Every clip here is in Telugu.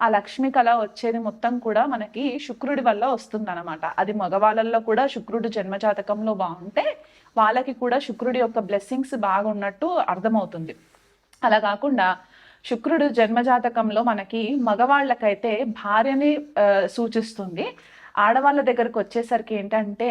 ఆ లక్ష్మి కళ వచ్చేది మొత్తం కూడా మనకి శుక్రుడి వల్ల వస్తుంది అనమాట అది మగవాళ్ళల్లో కూడా శుక్రుడు జన్మజాతకంలో బాగుంటే వాళ్ళకి కూడా శుక్రుడి యొక్క బ్లెస్సింగ్స్ బాగున్నట్టు అర్థమవుతుంది. అలా కాకుండా శుక్రుడు జన్మజాతకంలో మనకి మగవాళ్ళకైతే భార్యని సూచిస్తుంది. ఆడవాళ్ళ దగ్గరకు వచ్చేసరికి ఏంటంటే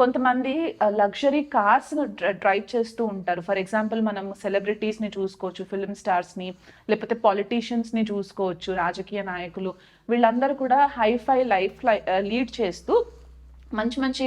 కొంతమంది లగ్జరీ కార్స్ డ్రైవ్ చేస్తూ ఉంటారు. ఫర్ ఎగ్జాంపుల్ మనం సెలబ్రిటీస్ని చూసుకోవచ్చు ఫిల్మ్ స్టార్స్ని లేకపోతే పాలిటీషియన్స్ని చూసుకోవచ్చు రాజకీయ నాయకులు. వీళ్ళందరూ కూడా హైఫై లైఫ్ లీడ్ చేస్తూ మంచి మంచి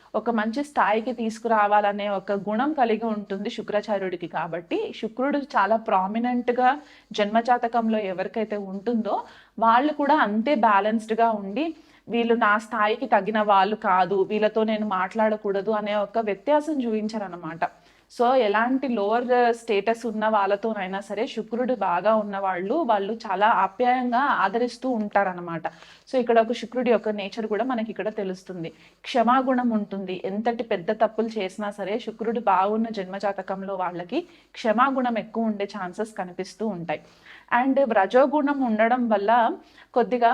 ఒక మంచి స్థాయికి తీసుకురావాలనే ఒక గుణం కలిగి ఉంటుంది శుక్రాచార్యుడికి కాబట్టి శుక్రుడు చాలా ప్రామినెంట్గా జన్మజాతకంలో ఎవరికైతే ఉంటుందో వాళ్ళు కూడా అంతే బ్యాలెన్స్డ్గా ఉండి వీళ్ళు నా స్థాయికి తగిన వాళ్ళు కాదు వీళ్ళతో నేను మాట్లాడకూడదు అనే ఒక వ్యత్యాసం చూపించారనమాట సో ఎలాంటి లోవర్ స్టేటస్ ఉన్న వాళ్ళతోనైనా సరే శుక్రుడు బాగా ఉన్న వాళ్ళు వాళ్ళు చాలా ఆప్యాయంగా ఆదరిస్తూ ఉంటారనమాట సో ఇక్కడ ఒక శుక్రుడి యొక్క నేచర్ కూడా మనకి ఇక్కడ తెలుస్తుంది. క్షమాగుణం ఉంటుంది. ఎంతటి పెద్ద తప్పులు చేసినా సరే శుక్రుడు బాగున్న జన్మజాతకంలో వాళ్ళకి క్షమాగుణం ఎక్కువ ఉండే ఛాన్సెస్ కనిపిస్తూ ఉంటాయి. అండ్ రజోగుణం ఉండడం వల్ల కొద్దిగా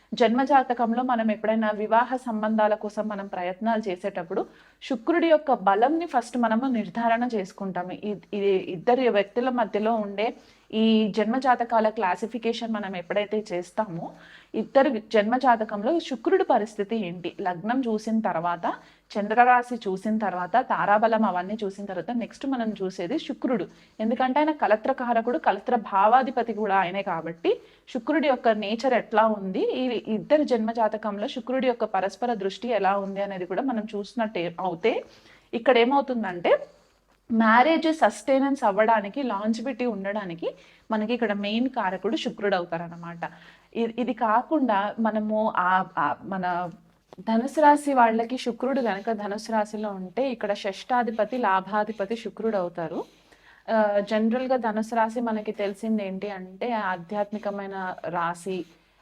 జన్మజాతకంలో మనం ఎప్పుడైనా వివాహ సంబంధాల కోసం మనం ప్రయత్నాలు చేసేటప్పుడు శుక్రుడి యొక్క బలంని ఫస్ట్ మనము నిర్ధారణ చేసుకుంటాము. ఇది ఇద్దరు వ్యక్తుల మధ్యలో ఉండే ఈ జన్మజాతకాల క్లాసిఫికేషన్ మనం ఎప్పుడైతే చేస్తామో ఇద్దరు జన్మజాతకంలో శుక్రుడి పరిస్థితి ఏంటి? లగ్నం చూసిన తర్వాత చంద్రరాశి చూసిన తర్వాత తారాబలం అవన్నీ చూసిన తర్వాత నెక్స్ట్ మనం చూసేది శుక్రుడు. ఎందుకంటే ఆయన కలత్రకారకుడు కలత్ర భావాధిపతి కూడా ఆయనే కాబట్టి శుక్రుడి యొక్క నేచర్ ఎట్లా ఉంది? ఈ ఇద్దరు జన్మజాతకంలో శుక్రుడి యొక్క పరస్పర దృష్టి ఎలా ఉంది అనేది కూడా మనం చూసినట్టే అవుతే ఇక్కడ ఏమవుతుందంటే మ్యారేజ్ సస్టైనెన్స్ అవ్వడానికి లాంజిబిలిటీ ఉండడానికి మనకి ఇక్కడ మెయిన్ కారకుడు శుక్రుడు అవుతారనమాట ఇది కాకుండా మనము ఆ మన ధనుసు రాశి వాళ్ళకి శుక్రుడు కనుక ధనుసు రాశిలో ఉంటే ఇక్కడ షష్టాధిపతి లాభాధిపతి శుక్రుడు అవుతారు జనరల్గా ధనుసు రాశి మనకి తెలిసింది ఏంటి అంటే ఆధ్యాత్మికమైన రాశి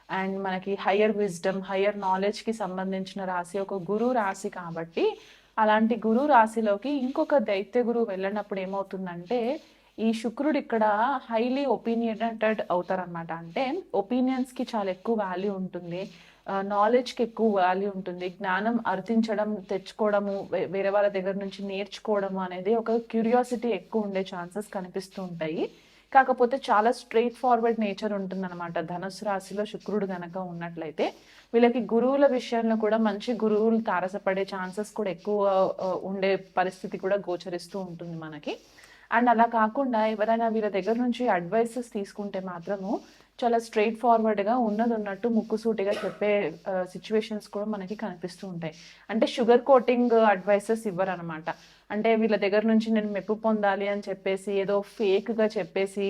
అండ్ మనకి హయ్యర్ విజ్డమ్ హయ్యర్ నాలెడ్జ్కి సంబంధించిన రాశి ఒక గురు రాశి కాబట్టి అలాంటి గురు రాశిలోకి ఇంకొక దైత్య గురువు వెళ్ళినప్పుడు ఏమవుతుందంటే ఈ శుక్రుడు ఇక్కడ హైలీ ఒపీనియనేటెడ్ అవుతారనమాట అంటే ఒపీనియన్స్కి చాలా ఎక్కువ వాల్యూ ఉంటుంది. నాలెడ్జ్కి ఎక్కువ వాల్యూ ఉంటుంది. జ్ఞానం అర్థించడం తెచ్చుకోవడము వేరే వాళ్ళ దగ్గర నుంచి నేర్చుకోవడము అనేది ఒక క్యూరియాసిటీ ఎక్కువ ఉండే ఛాన్సెస్ కనిపిస్తూ ఉంటాయి. కాకపోతే చాలా స్ట్రైట్ ఫార్వర్డ్ నేచర్ ఉంటుందన్నమాట. ధనుసు రాశిలో శుక్రుడు గనక ఉన్నట్లయితే వీళ్ళకి గురువుల విషయంలో కూడా మంచి గురువులు తారసపడే ఛాన్సెస్ కూడా ఎక్కువ ఉండే పరిస్థితి కూడా గోచరిస్తూ ఉంటుంది మనకి. అండ్ అలా కాకుండా ఎవరైనా వీళ్ళ దగ్గర నుంచి అడ్వైసెస్ తీసుకుంటే మాత్రము చాలా స్ట్రైట్ ఫార్వర్డ్గా ఉన్నది ఉన్నట్టు ముక్కుసూటిగా చెప్పే సిచ్యువేషన్స్ కూడా మనకి కనిపిస్తూ ఉంటాయి. అంటే షుగర్ కోటింగ్ అడ్వైసెస్ ఇవ్వరు అనమాట అంటే వీళ్ళ దగ్గర నుంచి నేను మెప్పు పొందాలి అని చెప్పేసి ఏదో ఫేక్గా చెప్పేసి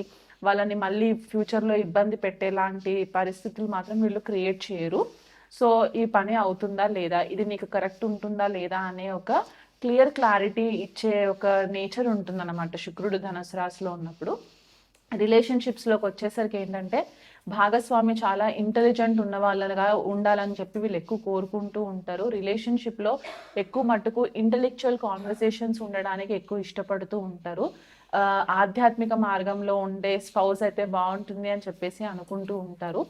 వాళ్ళని మళ్ళీ ఫ్యూచర్లో ఇబ్బంది పెట్టేలాంటి పరిస్థితులు మాత్రం వీళ్ళు క్రియేట్ చేయరు. సో ఈ పని అవుతుందా లేదా? ఇది నీకు కరెక్ట్ ఉంటుందా లేదా అనే ఒక క్లియర్ క్లారిటీ ఇచ్చే ఒక నేచర్ ఉంటుందన్నమాట శుక్రుడు ధనుసు రాశిలో ఉన్నప్పుడు. రిలేషన్షిప్స్లోకి వచ్చేసరికి ఏంటంటే భాగస్వామి చాలా ఇంటెలిజెంట్ ఉన్న వాళ్ళగా ఉండాలని చెప్పి వీళ్ళు ఎక్కువ కోరుకుంటూ ఉంటారు. రిలేషన్షిప్లో ఎక్కువ మట్టుకు ఇంటెలెక్చువల్ కాన్వర్సేషన్స్ ఉండడానికి ఎక్కువ ఇష్టపడుతూ ఉంటారు. ఆధ్యాత్మిక మార్గంలో ఉండే స్పౌస్ అయితే బాగుంటుంది అని చెప్పేసి అనుకుంటూ ఉంటారు.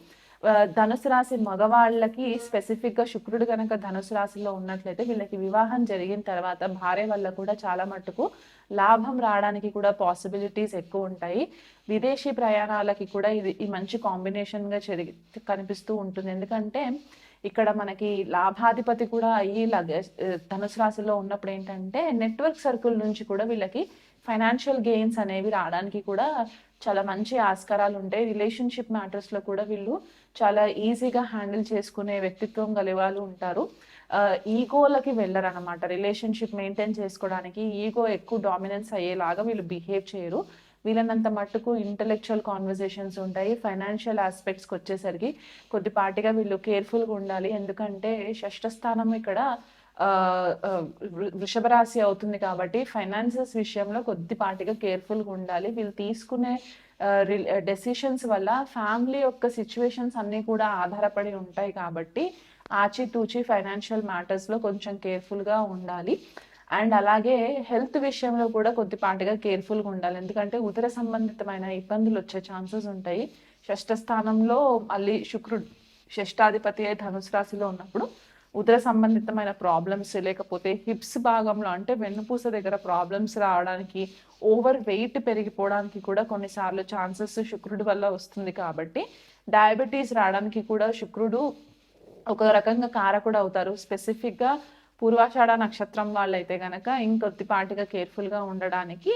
ధనుసు రాశి మగవాళ్ళకి స్పెసిఫిక్గా శుక్రుడు కనుక ధనుసు రాశిలో ఉన్నట్లయితే వీళ్ళకి వివాహం జరిగిన తర్వాత భార్య వల్ల కూడా చాలా మట్టుకు లాభం రావడానికి కూడా పాసిబిలిటీస్ ఎక్కువ ఉంటాయి. విదేశీ ప్రయాణాలకి కూడా ఇది ఈ మంచి కాంబినేషన్గా జరిగి కనిపిస్తూ ఉంటుంది. ఎందుకంటే ఇక్కడ మనకి లాభాధిపతి కూడా అయ్యి లగేజ్ ధనుసు రాశిలో ఉన్నప్పుడు ఏంటంటే నెట్వర్క్ సర్కిల్ నుంచి కూడా వీళ్ళకి ఫైనాన్షియల్ గెయిన్స్ అనేవి రావడానికి కూడా చాలా మంచి ఆస్కారాలు ఉంటాయి. రిలేషన్షిప్ మ్యాటర్స్లో కూడా వీళ్ళు చాలా ఈజీగా హ్యాండిల్ చేసుకునే వ్యక్తిత్వం గలవాళ్ళు ఉంటారు. ఈగోలకి వెళ్ళరనమాట రిలేషన్షిప్ మెయింటైన్ చేసుకోవడానికి ఈగో ఎక్కువ డామినెన్స్ అయ్యేలాగా వీళ్ళు బిహేవ్ చేయరు. వీళ్ళనంత మట్టుకు ఇంటలెక్చువల్ కాన్వర్జేషన్స్ ఉంటాయి. ఫైనాన్షియల్ ఆస్పెక్ట్స్కి వచ్చేసరికి కొద్దిపాటిగా వీళ్ళు కేర్ఫుల్గా ఉండాలి. ఎందుకంటే షష్ఠస్థానం ఇక్కడ వృషభరాశి వృషభ రాశి అవుతుంది కాబట్టి ఫైనాన్సెస్ విషయంలో కొద్దిపాటిగా కేర్ఫుల్గా ఉండాలి. వీళ్ళు తీసుకునే డెసిషన్స్ వల్ల ఫ్యామిలీ యొక్క సిచ్యువేషన్స్ అన్నీ కూడా ఆధారపడి ఉంటాయి కాబట్టి ఆచితూచి ఫైనాన్షియల్ మ్యాటర్స్లో కొంచెం కేర్ఫుల్గా ఉండాలి. అండ్ అలాగే హెల్త్ విషయంలో కూడా కొద్దిపాటిగా కేర్ఫుల్గా ఉండాలి. ఎందుకంటే ఉదర సంబంధితమైన ఇబ్బందులు వచ్చే ఛాన్సెస్ ఉంటాయి. షష్ఠ స్థానంలో మళ్ళీ శుక్రుడు షష్టాధిపతి ధనుసు రాశిలో ఉన్నప్పుడు ఉదర సంబంధితమైన ప్రాబ్లమ్స్ లేకపోతే హిప్స్ భాగంలో అంటే వెన్నుపూస దగ్గర ప్రాబ్లమ్స్ రావడానికి ఓవర్ వెయిట్ పెరిగిపోవడానికి కూడా కొన్నిసార్లు ఛాన్సెస్ శుక్రుడి వల్ల వస్తుంది కాబట్టి డయాబెటీస్ రావడానికి కూడా శుక్రుడు ఒక రకంగా కారకుడు అవుతారు. స్పెసిఫిక్గా పూర్వాషాఢ నక్షత్రం వాళ్ళైతే కనుక ఇంకొద్దిపాటిగా కేర్ఫుల్గా ఉండడానికి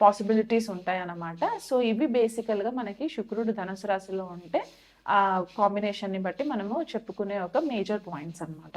పాసిబిలిటీస్ ఉంటాయి అన్నమాట సో ఇవి బేసికల్గా మనకి శుక్రుడు ధనుసు రాశిలో ఉంటే ఆ కాంబినేషన్ని బట్టి మనము చెప్పుకునే ఒక మేజర్ పాయింట్స్ అన్నమాట.